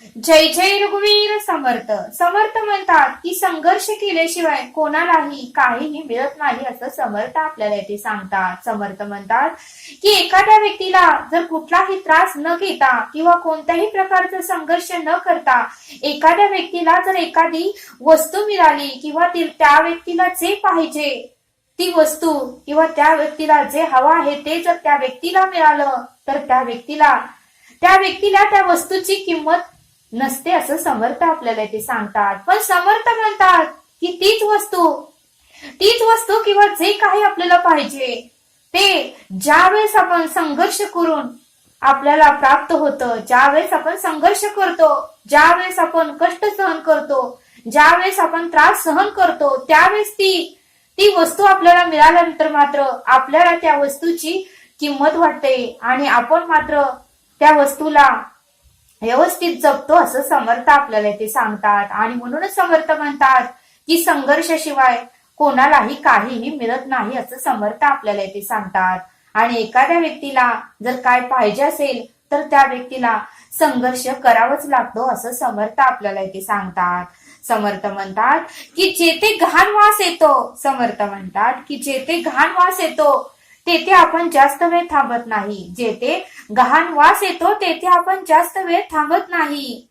जय जय रघुवीर समर्थ. समर्थ म्हणतात की संघर्ष केल्याशिवाय कोणालाही काहीही मिळत नाही असं समर्थ आपल्याला येथे सांगतात. समर्थ म्हणतात की एखाद्या व्यक्तीला जर कुठलाही त्रास न घेता किंवा कोणत्याही प्रकारचा संघर्ष न करता एखाद्या व्यक्तीला जर एखादी वस्तू मिळाली किंवा त्या व्यक्तीला जे पाहिजे ती वस्तू किंवा त्या व्यक्तीला जे हवं आहे ते जर त्या व्यक्तीला मिळालं तर त्या व्यक्तीला त्या व्यक्तीला त्या वस्तूची किंमत नसते असं समर्थ आपल्याला ते सांगतात. पण समर्थ म्हणतात की तीच वस्तू तीच वस्तू किंवा जे काही आपल्याला पाहिजे ते ज्या वेळेस आपण संघर्ष करून आपल्याला प्राप्त होतं ज्या वेळेस आपण संघर्ष करतो ज्या वेळेस आपण कष्ट सहन करतो ज्या वेळेस आपण त्रास सहन करतो त्यावेळेस ती ती वस्तू आपल्याला मिळाल्यानंतर मात्र आपल्याला त्या वस्तूची किंमत वाटते आणि आपण मात्र त्या वस्तूला व्यवस्थित जपतो असं समर्थ आपल्याला ते सांगतात. आणि म्हणूनच समर्थ म्हणतात की संघर्षाशिवाय कोणालाही काहीही मिळत नाही असं समर्थ आपल्याला ते सांगतात. आणि एखाद्या व्यक्तीला जर काय पाहिजे असेल तर त्या व्यक्तीला संघर्ष करावाच लागतो असं समर्थ आपल्याला इथे सांगतात. समर्थ म्हणतात की जेथे घाण वास येतो समर्थ म्हणतात की जेथे घाण वास येतो तेथे आपण जास्त वेळ थांबत नाही. जेथे गहाण वास येतो तेथे आपण जास्त वेळ थांबत नाही.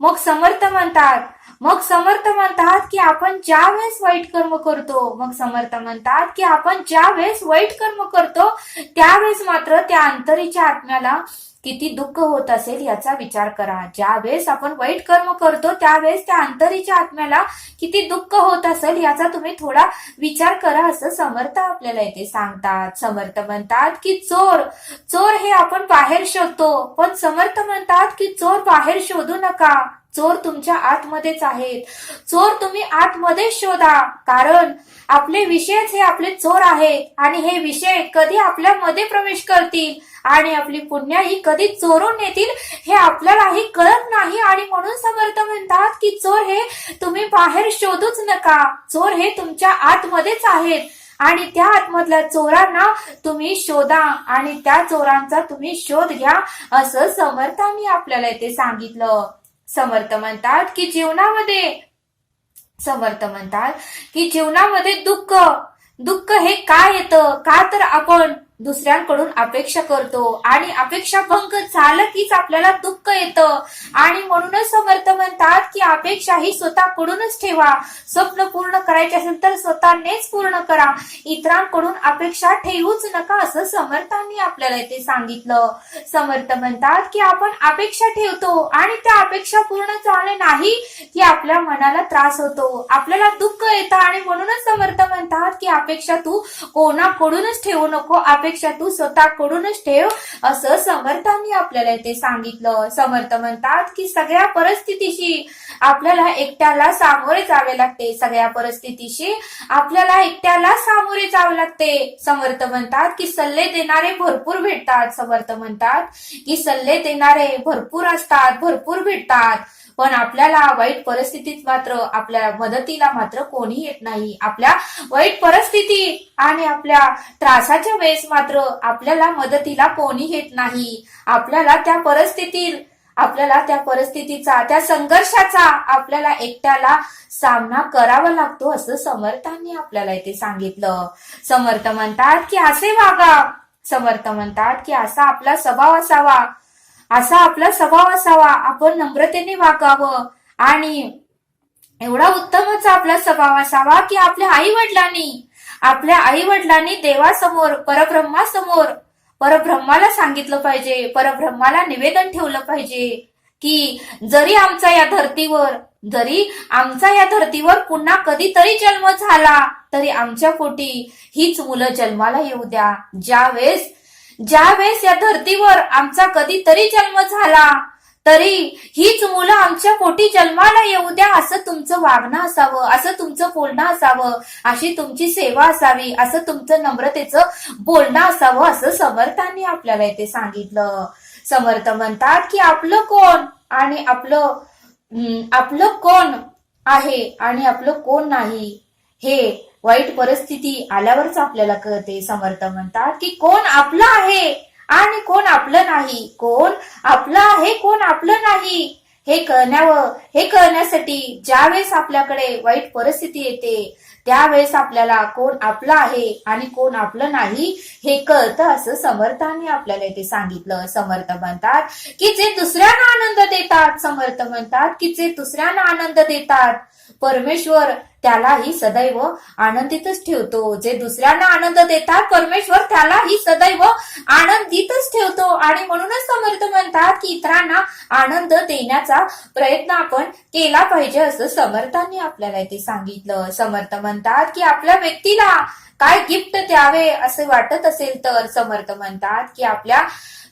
मग समर्थ म्हणतात मग समर्थ म्हणतात की आपण ज्या वेळेस वाईट कर्म करतो मग समर्थ म्हणतात की आपण ज्या वेळेस वाईट कर्म करतो त्यावेळेस मात्र त्या अंतरीच्या आत्म्याला किती दुःख होत असेल याचा विचार करा. ज्यावेळेस आपण वाईट कर्म करतो त्यावेळेस त्या अंतरीच्या आत्म्याला किती दुःख होत असेल याचा तुम्ही थोडा विचार करा असं समर्थ आपल्याला इथे सांगतात. समर्थ म्हणतात की चोर चोर हे आपण बाहेर शोधतो. पण समर्थ म्हणतात की चोर बाहेर शोधू नका. चोर तुमच्या आतमध्येच आहेत. चोर तुम्ही आतमध्ये शोधा. कारण आपले विषयच हे आपले चोर आहेत आणि हे विषय कधी आपल्यामध्ये प्रवेश करतील आणि आपली पुण्याही कधी चोरून नेतील हे आपल्यालाही कळत नाही आणि म्हणून समर्थ म्हणतात की चोर हे तुम्ही बाहेर शोधूच नका. चोर हे तुमच्या आतमध्येच आहेत आणि त्या आतमधल्या चोरांना तुम्ही शोधा आणि त्या चोरांचा तुम्ही शोध घ्या असं समर्थांनी आपल्याला इथे सांगितलं. समर्थ म्हणतात की जीवनामध्ये समर्थ म्हणतात की जीवनामध्ये दुःख दुःख हे का येतं? का तर आपण दुसऱ्यांकडून अपेक्षा करतो. आणि अपेक्षा भंग झालं कीच आपल्याला दुःख येतं. आणि म्हणूनच समर्थ म्हणतात की अपेक्षा ही स्वतःकडूनच ठेवा. स्वप्न पूर्ण करायचे असेल तर स्वतःनेच पूर्ण करा. इतरांकडून अपेक्षा ठेवूच नका असं समर्थांनी आपल्याला इथे सांगितलं. समर्थ म्हणतात की आपण अपेक्षा ठेवतो आणि त्या अपेक्षा पूर्ण झाले नाही की आपल्या मनाला त्रास होतो. आपल्याला दुःख येतं आणि म्हणूनच समर्थ म्हणतात की अपेक्षा तू कोणाकडूनच ठेवू नको. अपेक्षा तू स्वतःकडूनच ठेव असं समर्थांनी आपल्याला ते सांगितलं. समर्थ म्हणतात की सगळ्या परिस्थितीशी आपल्याला एकट्याला सामोरे जावे लागते. सगळ्या परिस्थितीशी आपल्याला एकट्याला सामोरे जावे लागते. समर्थ म्हणतात की सल्ले देणारे भरपूर भेटतात. समर्थ म्हणतात की सल्ले देणारे भरपूर असतात भरपूर भेटतात. पण आपल्याला वाईट परिस्थितीत मात्र आपल्या मदतीला मात्र कोणी येत नाही. आपल्या वाईट परिस्थिती आणि आपल्या त्रासाच्या वेळेस मात्र आपल्याला मदतीला कोणी येत नाही. आपल्याला त्या परिस्थितीत आपल्याला त्या परिस्थितीचा त्या संघर्षाचा आपल्याला एकट्याला सामना करावा लागतो असं समर्थांनी आपल्याला इथे सांगितलं. समर्थ म्हणतात की असे वागा. समर्थ म्हणतात की असा आपला स्वभाव असावा. असा आपला स्वभाव असावा. आपण नम्रतेने वागावं. आणि एवढा उत्तमच आपला स्वभाव असावा की आपल्या आई वडिलांनी आपल्या आई वडिलांनी देवासमोर परब्रह्मासमोर परब्रह्माला सांगितलं पाहिजे. परब्रह्माला निवेदन ठेवलं पाहिजे की जरी आमचा या धर्तीवर जरी आमचा या धर्तीवर पुन्हा कधीतरी जन्म झाला तरी आमच्या पोटी हीच मुलं जन्माला येऊ द्या. ज्यावेळेस ज्यावेळेस या धर्तीवर आमचा कधीतरी जन्म झाला तरी हीच मुलं आमच्या पोटी जन्माला येऊ द्या असं तुमचं वागणं असावं असं तुमचं बोलणं असावं अशी तुमची सेवा असावी असं तुमचं नम्रतेचं बोलणं असावं असं समर्थांनी आपल्याला इथे सांगितलं. समर्थ म्हणतात की आपलं कोण आणि आपलं आपलं कोण आहे आणि आपलं कोण नाही हे वाईट परिस्थिती आल्यावरच आपल्याला कळते. समर्थ म्हणतात की कोण आपलं आहे आणि कोण आपलं नाही? कोण आपलं आहे कोण आपलं नाही? हे कळण्यावं हे कळण्यासाठी ज्यावेळेस आपल्याकडे वाईट परिस्थिती येते त्यावेळेस आपल्याला कोण आपलं आहे आणि कोण आपलं नाही हे कळतं असं समर्थांनी आपल्याला इथे सांगितलं. समर्थ म्हणतात की जे दुसऱ्यांना आनंद देतात. समर्थ म्हणतात की जे दुसऱ्यांना आनंद देतात. परमेश्वर त्यालाही सदैव आनंदितच ठेवतो. जे दुसऱ्यांना आनंद देतात परमेश्वर त्यालाही सदैव आनंदितच ठेवतो. आणि म्हणूनच समर्थ म्हणतात की इतरांना आनंद देण्याचा प्रयत्न आपण केला पाहिजे असं समर्थांनी आपल्याला इथे सांगितलं. समर्थ म्हणतात की आपल्या व्यक्तीला काय गिफ्ट द्यावे असे वाटत असेल तर समर्थ म्हणतात की आपल्या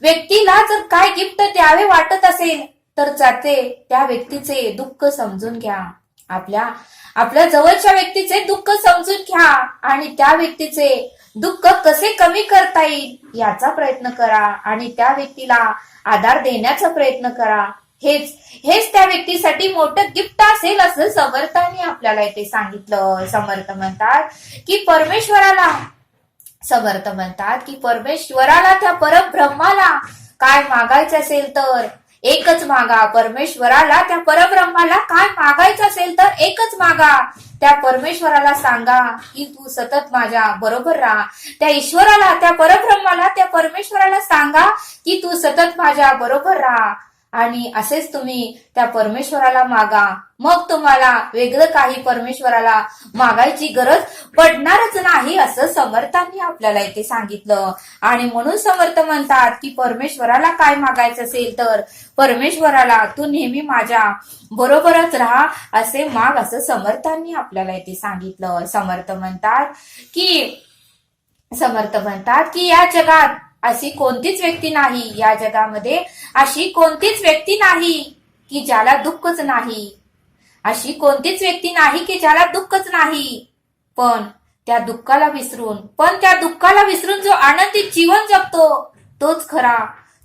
व्यक्तीला जर काय गिफ्ट द्यावे वाटत असेल तर जाते त्या व्यक्तीचे दुःख समजून घ्या. आपल्या आपल्या जवळच्या व्यक्तीचे दुःख समजून घ्या आणि त्या व्यक्तीचे दुःख कसे कमी करता येईल याचा प्रयत्न करा आणि त्या व्यक्तीला आधार देण्याचा प्रयत्न करा. हेच हेच त्या व्यक्तीसाठी मोठं गिफ्ट असेल असं समर्थांनी आपल्याला इथे सांगितलं. समर्थ म्हणतात की परमेश्वराला समर्थ म्हणतात की परमेश्वराला त्या परब्रह्माला काय मागायचं असेल तर एकच मागा. परमेश्वराला त्या परब्रह्माला काय मागायचं असेल तर एकच मागा. त्या परमेश्वराला सांगा की तू सतत माझ्या बरोबर राहा. त्या ईश्वराला त्या परब्रह्माला त्या परमेश्वराला सांगा की तू सतत माझ्या बरोबर राहा. आणि असेच तुम्ही त्या परमेश्वराला मागा. मग तुम्हाला वेगळं काही परमेश्वराला मागायची गरज पडणारच नाही असं समर्थांनी आपल्याला इथे सांगितलं. आणि म्हणून समर्थ म्हणतात की परमेश्वराला काय मागायचं असेल तर परमेश्वराला तू नेहमी माझ्या बरोबरच राहा असे माग असं समर्थांनी आपल्याला इथे सांगितलं. समर्थ म्हणतात की समर्थ म्हणतात की या जगात अशी कोणतीच व्यक्ती नाही या जगामध्ये. अशी कोणतीच व्यक्ती नाही की ज्याला दुःखच नाही. अशी कोणतीच व्यक्ती नाही की ज्याला दुःखच नाही. पण त्या दुःखाला विसरून पण त्या दुःखाला विसरून जो आनंदी जीवन जगतो तोच खरा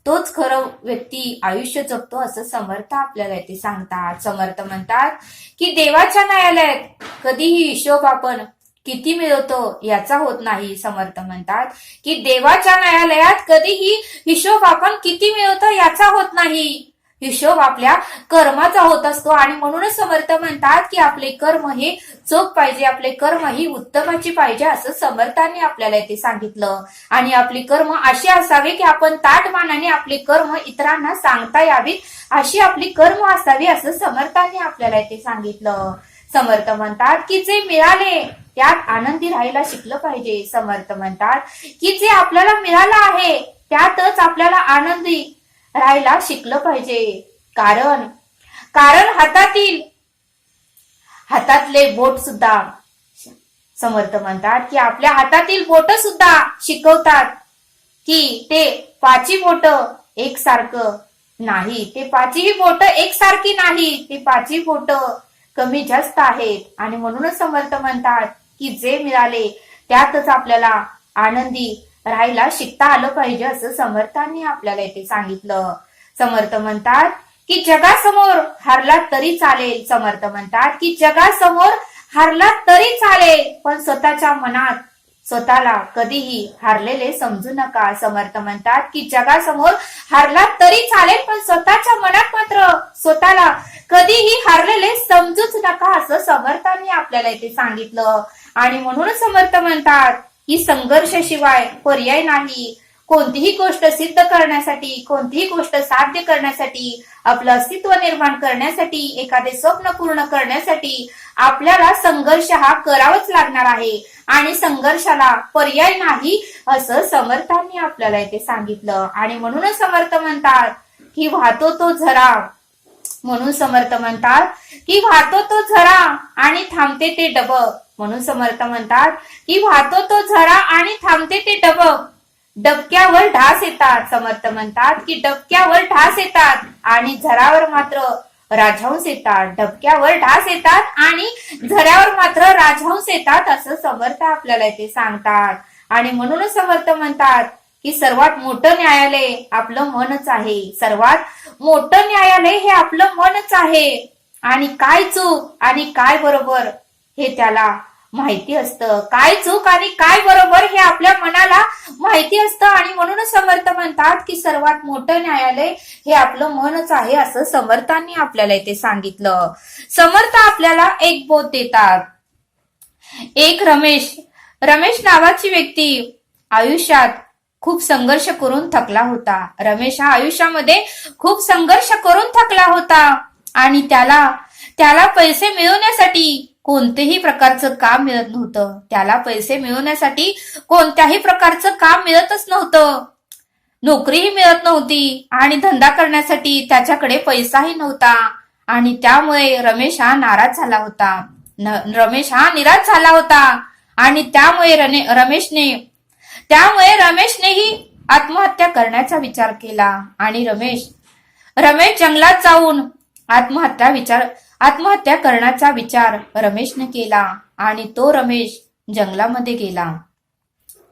तोच खरं व्यक्ती आयुष्य जगतो असं समर्थ आपल्याला ते सांगतात. समर्थ म्हणतात की देवाच्या न्यायालयात कधीही हिशोब आपण किती मिळवतो याचा होत नाही समर्थ म्हणतात. की देवाच्या न्यायालयात कधीही हिशोब आपण किती मिळवतो याचा होत नाही. हिशोब आपल्या कर्माचा होत असतो आणि म्हणूनच समर्थ म्हणतात की आपले कर्म हे चोख पाहिजे आपले कर्म ही उत्तमाची पाहिजे असं समर्थांनी आपल्याला इथे सांगितलं. आणि आपली कर्म अशी असावे की आपण ताटमानाने आपले कर्म इतरांना सांगता यावीत अशी आपली कर्म असावी असं समर्थांनी आपल्याला इथे सांगितलं. समर्थ म्हणतात की जे मिळाले त्यात आनंदी राहायला शिकलं पाहिजे समर्थ म्हणतात. की जे आपल्याला मिळालं आहे त्यातच आपल्याला आनंदी राहायला शिकलं पाहिजे. कारण कारण हातातील हातातले बोट सुद्धा समर्थ म्हणतात की आपल्या हातातील बोट सुद्धा शिकवतात की ते पाची बोट एकसारखं नाही. ते पाचही बोट एकसारखी नाही. ते पाचही बोट कमी जास्त आहेत. आणि म्हणूनच समर्थ म्हणतात की जे मिळाले त्यातच आपल्याला आनंदी राहायला शिकता आलं पाहिजे असं समर्थांनी आपल्याला इथे सांगितलं. समर्थ म्हणतात की जगासमोर हारला तरी चालेल. समर्थ म्हणतात की जगासमोर हरला तरी चालेल. पण स्वतःच्या मनात स्वतःला कधीही हारलेले समजू नका. समर्थ म्हणतात की जगासमोर हारला तरी चालेल. पण स्वतःच्या मनात मात्र स्वतःला कधीही हारलेले समजूच नका असं समर्थांनी आपल्याला इथे सांगितलं. आणि म्हणून समर्थ म्हणतात की संघर्षाशिवाय पर्याय नाही. कोणतीही गोष्ट सिद्ध करण्यासाठी कोणतीही गोष्ट साध्य करण्यासाठी आपलं अस्तित्व निर्माण करण्यासाठी एखादे स्वप्न पूर्ण करण्यासाठी आपल्याला संघर्ष हा करावाच लागणार आहे. आणि संघर्षाला पर्याय नाही असं समर्थांनी आपल्याला इथे सांगितलं. आणि म्हणूनच समर्थ म्हणतात की वाहतो तो झरा. म्हणून समर्थ म्हणतात की वाहतो तो झरा आणि थांबते ते डबक म्हणून समर्थ म्हणतात की वाहतो तो झरा आणि थांबते ते डबक डबक्यावर ढास येतात. समर्थ म्हणतात की डबक्यावर ढास येतात आणि झरावर मात्र राजहंस येतात. डबक्यावर ढास येतात आणि झऱ्यावर मात्र राजहंस येतात असं समर्थ आपल्याला ते सांगतात. आणि म्हणूनच समर्थ म्हणतात की सर्वात मोठं न्यायालय आपलं मनच आहे. सर्वात मोठं न्यायालय हे आपलं मनच आहे. आणि काय चूक आणि काय बरोबर हे त्याला माहिती असतं. काय चूक आणि काय बरोबर हे आपल्या मनाला माहिती असतं आणि म्हणूनच समर्थ म्हणतात की सर्वात मोठं न्यायालय हे आपलं मनच आहे असं समर्थांनी आपल्याला इथे सांगितलं. समर्थ आपल्याला एक बोध देतात. एक रमेश. रमेश नावाची व्यक्ती आयुष्यात खूप संघर्ष करून थकला होता. रमेश हा आयुष्यामध्ये खूप संघर्ष करून थकला होता आणि त्याला त्याला पैसे मिळवण्यासाठी कोणतेही प्रकारचं काम मिळत नव्हतं. त्याला पैसे मिळवण्यासाठी कोणत्याही प्रकारचं काम मिळतच नव्हतं. नोकरीही मिळत नव्हती आणि धंदा करण्यासाठी त्याच्याकडे पैसाही नव्हता. आणि त्यामुळे रमेश हा नाराज झाला होता. न- रमेश हा निराश झाला होता. आणि त्यामुळे रमेशने त्यामुळे रमेशनेही आत्महत्या करण्याचा विचार केला. आणि रमेश रमेश जंगलात जाऊन आत्महत्या विचार आत्महत्या करण्याचा विचार रमेशने केला आणि तो रमेश जंगलामध्ये गेला.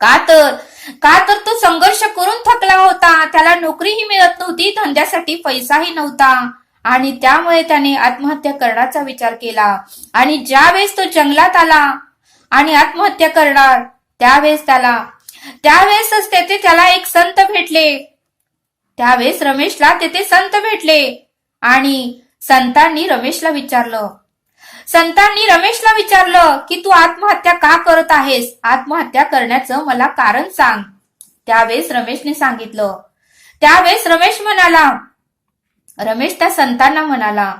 का तर का तर तो संघर्ष करून थकला होता. त्याला नोकरीही मिळत नव्हती धंद्यासाठी पैसाही नव्हता. आणि त्यामुळे त्याने आत्महत्या करण्याचा विचार केला. आणि ज्यावेळेस तो जंगलात आला आणि आत्महत्या करणार त्यावेळेस त्याला त्यावेळेसच तेथे त्याला एक संत भेटले. त्यावेळेस रमेशला तेथे संत भेटले. आणि संतांनी रमेशला विचारलं. संतांनी रमेशला विचारलं की तू आत्महत्या का करत आहेस? आत्महत्या करण्याचं मला कारण सांग. त्यावेळेस रमेशने सांगितलं. त्यावेळेस रमेश म्हणाला रमेश त्या संतांना म्हणाला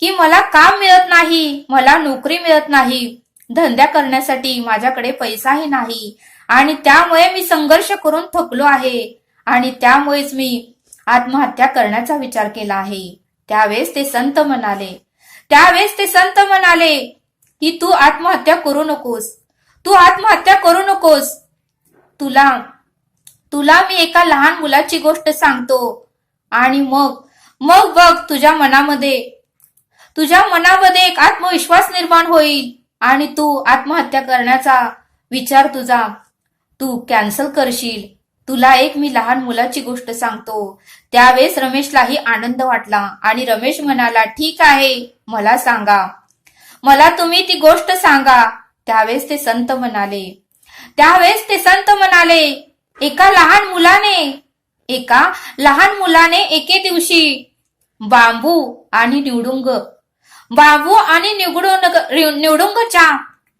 की मला काम मिळत नाही मला नोकरी मिळत नाही धंद्या करण्यासाठी माझ्याकडे पैसाही नाही आणि त्यामुळे मी संघर्ष करून थकलो आहे आणि त्यामुळेच मी आत्महत्या करण्याचा विचार केला आहे. त्यावेळेस ते संत म्हणाले. त्यावेळेस ते संत म्हणाले की तू आत्महत्या करू नकोस. तू आत्महत्या करू नकोस. तुला तुला मी एका लहान मुलाची गोष्ट सांगतो. आणि मग मग बघ तुझ्या मनामध्ये. तुझ्या मनामध्ये एक आत्मविश्वास निर्माण होईल आणि तू आत्महत्या करण्याचा विचार तुझा. तू कॅन्सल करशील. तुला एक मी लहान मुलाची गोष्ट सांगतो. त्यावेळेस रमेशलाही आनंद वाटला आणि रमेश म्हणाला ठीक आहे मला सांगा. मला तुम्ही ती गोष्ट सांगा. त्यावेळेस ते संत म्हणाले. त्यावेळेस ते संत म्हणाले एका लहान मुलाने एका लहान मुलाने एके दिवशी बांबू आणि निवडुंग बांबू आणि निवडुंग निवडुंगच्या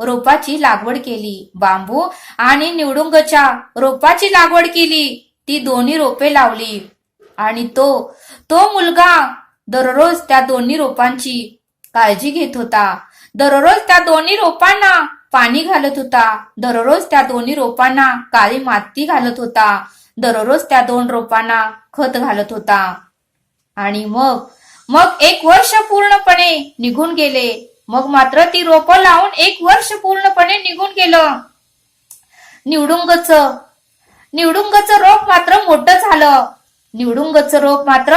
रोपाची लागवड केली. बांबू आणि निवडुंगच्या रोपाची लागवड केली. ती दोन्ही रोपे लावली. आणि तो तो मुलगा दररोज त्या दोन्ही रोपांची काळजी घेत होता. दररोज त्या दोन्ही रोपांना पाणी घालत होता. दररोज त्या दोन्ही रोपांना काळी माती घालत होता. दररोज त्या दोन रोपांना खत घालत होता. आणि मग मग एक वर्ष पूर्णपणे निघून गेले. मग मात्र ती रोपं लावून एक वर्ष पूर्णपणे निघून गेलं. निवडुंगच. निवडुंगचं रोप मात्र मोठं झालं. निवडुंगचं रोप मात्र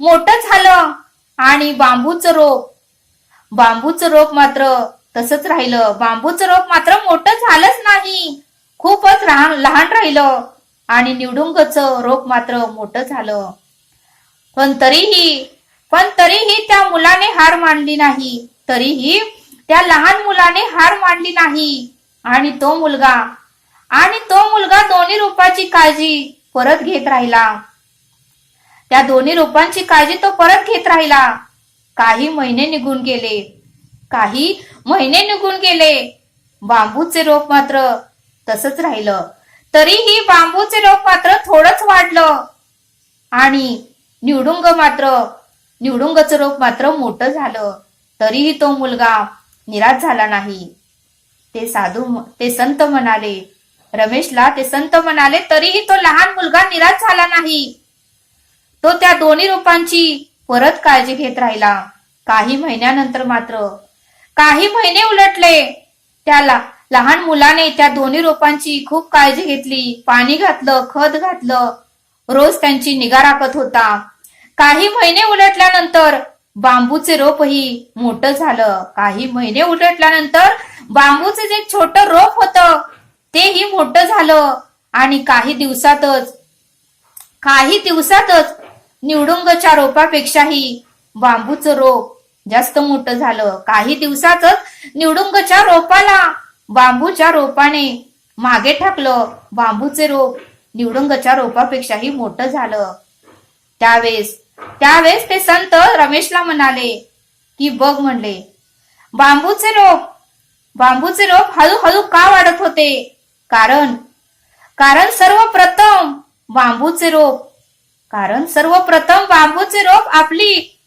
मोठं झालं. आणि बांबूचं रोप. बांबूचं रोप मात्र तसंच राहिलं. बांबूचं रोप मात्र मोठं झालंच नाही. खूपच लहान लहान राहिलं. आणि निवडुंगचं रोप मात्र मोठं झालं. पण तरीही पण तरीही त्या मुलाने हार मानली नाही. तरीही त्या लहान मुलाने हार मानली नाही. आणि तो मुलगा आणि तो मुलगा दोन्ही रोपाची काळजी परत घेत राहिला. त्या दोन्ही रोपांची काळजी तो परत घेत राहिला. काही महिने निघून गेले. काही महिने निघून गेले. बांबूचे रोप मात्र तसंच राहिलं. तरीही बांबूचे रोप मात्र थोडंच वाढलं. आणि निवडुंग मात्र निवडुंगचं रोप मात्र मोठं झालं. तरीही तो मुलगा निराश झाला नाही. ते साधू ते संत म्हणाले रमेशला ते संत म्हणाले तरीही तो लहान मुलगा निराश झाला नाही. तो त्या दोन्ही रोपांची परत काळजी घेत राहिला. काही महिन्यानंतर मात्र काही महिने उलटले. त्याला लहान मुलाने त्या दोन्ही रोपांची खूप काळजी घेतली. पाणी घातलं खत घातलं. रोज त्यांची निगा राखत होता. काही महिने उलटल्यानंतर बांबूचे रोपही मोठं झालं. काही महिने उलटल्यानंतर बांबूचे जे छोटं रोप होत तेही मोठं झालं. आणि काही दिवसातच काही दिवसातच निवडुंगच्या रोपापेक्षाही बांबूचं रोप जास्त मोठं झालं. काही दिवसातच निवडुंगच्या रोपाला बांबूच्या रोपाने मागे ठाकलं बांबूचे रोप निवडुंगच्या रोपापेक्षाही मोठं झालं. त्यावेळेस त्यावेळेस ते संत रमेशला म्हणाले की बघ म्हणले. बांबूचे रोप बांबूचे रोप हळूहळू का वाढत होते? कारण कारण सर्वप्रथम बांबूचे रोप कारण सर्वप्रथम बांबूचे रोप आपली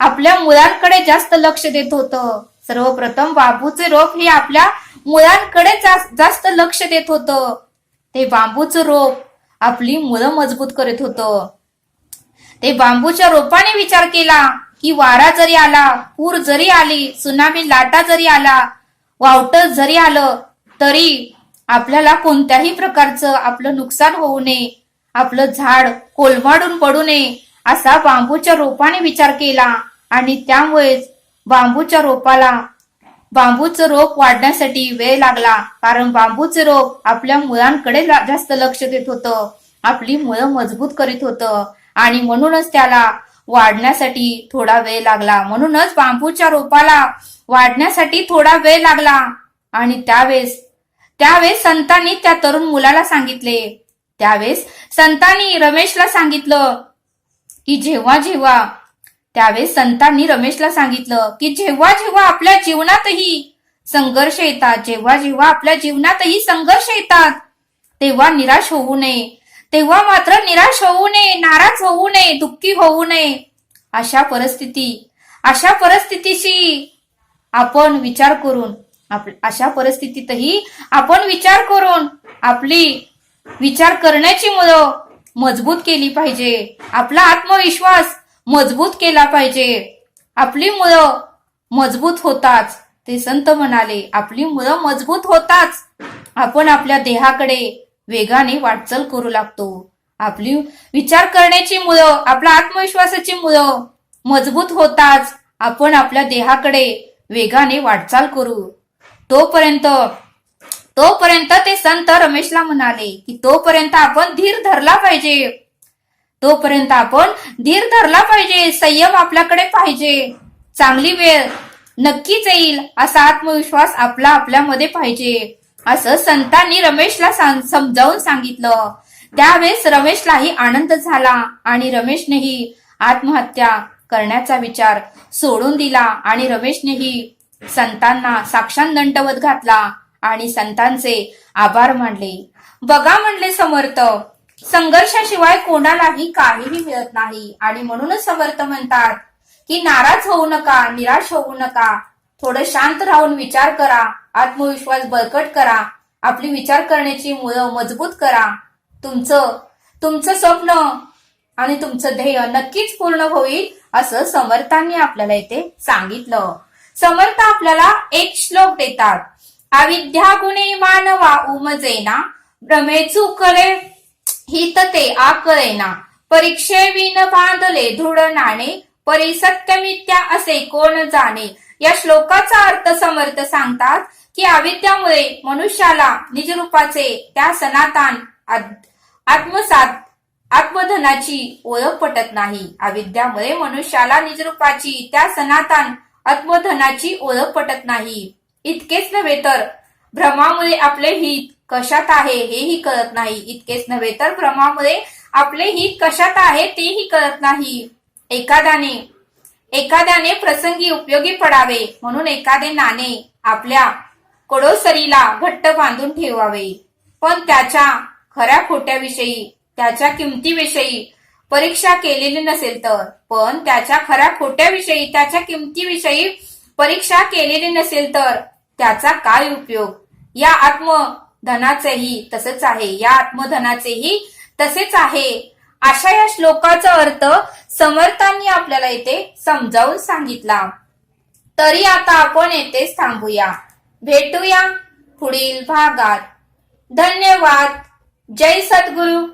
आपल्या मुलांकडे जास्त लक्ष देत होतं. सर्वप्रथम बांबूचे रोप हे आपल्या मुलांकडे जास्त लक्ष देत होतं. ते बांबूचं रोप आपली मुलं मजबूत करत होतं. ते बांबूच्या रोपाने विचार केला की वारा जरी आला पूर जरी आली सुनामी लाटा जरी आला वावट जरी आलं तरी आपल्याला कोणत्याही प्रकारचं आपलं नुकसान होऊ नये आपलं झाड कोलमाडून पडू नये असा बांबूच्या रोपाने विचार केला. आणि त्यामुळेच बांबूच्या रोपाला बांबूचं रोप वाढण्यासाठी वेळ लागला. कारण बांबूचे रोप आपल्या मुलांकडे जास्त लक्ष देत होतं. आपली मुळं मजबूत करीत होतं. आणि म्हणूनच त्याला वाढण्यासाठी थोडा वेळ लागला. म्हणूनच बांबूच्या रोपाला वाढण्यासाठी थोडा वेळ लागला. आणि त्यावेळेस त्यावेळेस संतांनी त्या तरुण मुलाला सांगितले. त्यावेळेस संतांनी रमेशला सांगितलं की जेव्हा जेव्हा त्यावेळेस संतांनी रमेशला सांगितलं की जेव्हा जेव्हा आपल्या जीवनातही संघर्ष येतात जेव्हा जेव्हा आपल्या जीवनातही संघर्ष येतात तेव्हा निराश होऊ नये. तेव्हा मात्र निराश होऊ नये नाराज होऊ नये दुःखी होऊ नये. अशा परिस्थिती अशा परिस्थितीशी आपण विचार करून आप- अशा परिस्थितीतही आपण विचार करून आपली विचार करण्याची मुलं मजबूत केली पाहिजे. आपला आत्मविश्वास मजबूत केला पाहिजे. आपली मुलं मजबूत होताच ते संत म्हणाले. आपली मुलं मजबूत होताच. आपण आपल्या देहाकडे वेगाने वाटचाल करू लागतो. आपली विचार करण्याची मुलं आपला आत्मविश्वासाची मुलं मजबूत होताच आपण आपल्या देहाकडे वेगाने वाटचाल करू. तोपर्यंत तोपर्यंत ते संत रमेशला म्हणाले की तोपर्यंत आपण धीर धरला पाहिजे. तोपर्यंत आपण धीर धरला पाहिजे संयम आपल्याकडे पाहिजे. चांगली वेळ नक्कीच येईल असा आत्मविश्वास आपला आपल्यामध्ये पाहिजे. असं संतांनी रमेशला समजावून सांगितलं. त्यावेळेस रमेशलाही आनंद झाला आणि रमेशनेही आत्महत्या करण्याचा विचार सोडून दिला आणि रमेशनेही संतांना साक्षात दंडवत घातला आणि संतांचे आभार मानले. बघा म्हणले समर्थ संघर्षाशिवाय कोणालाही काहीही मिळत नाही आणि म्हणूनच समर्थ म्हणतात की नाराज होऊ नका निराश होऊ नका. थोडं शांत राहून विचार करा आत्मविश्वास बळकट करा आपली विचार करण्याची मुलं मजबूत करा. तुमचं तुमचं स्वप्न आणि तुमचं ध्येय नक्कीच पूर्ण होईल असं समर्थांनी आपल्याला इथे सांगितलं. समर्थ आपल्याला एक श्लोक देतात. अविद्या गुणे मानवा उमजेना भ्रमे करे हित ते आकळेना परीक्षे विन बांधले धुड नाणे परी सत्यमित्या असे कोण जाणे? या श्लोकाचा अर्थ समर्थ सांगतात की अविद्यामुळे मनुष्याला निजरूपाचे त्या सनातन आत्मसात आत्मधनाची ओळख पटत नाही. अविद्यामुळे मनुष्याला निजरूपाची त्या सनातन आत्मधनाची ओळख पटत नाही. इतकेच नव्हे तर भ्रमामुळे आपले हित कशात आहे हेही कळत नाही. इतकेच नव्हे तर भ्रमामुळे आपले हित कशात आहे तेही कळत नाही. एखाद्याने एखाद्याने प्रसंगी उपयोगी पडावे म्हणून एखादे नाणे आपल्या कडोसरीला घट्ट बांधून ठेवावे. पण त्याच्या खऱ्या खोट्याविषयी त्याच्या किमतीविषयी परीक्षा केलेली नसेल तर पण त्याच्या खऱ्या खोट्याविषयी त्याच्या किमतीविषयी परीक्षा केलेली नसेल तर त्याचा काय उपयोग? या आत्मधनाचेही तसंच आहे. या आत्मधनाचेही तसेच आहे. अशा या श्लोकाचा अर्थ समर्थांनी आपल्याला इथे समजावून सांगितला. तरी आता आपण येथेच थांबूया. भेटूया पुढील भागात. धन्यवाद. जय सद्गुरू.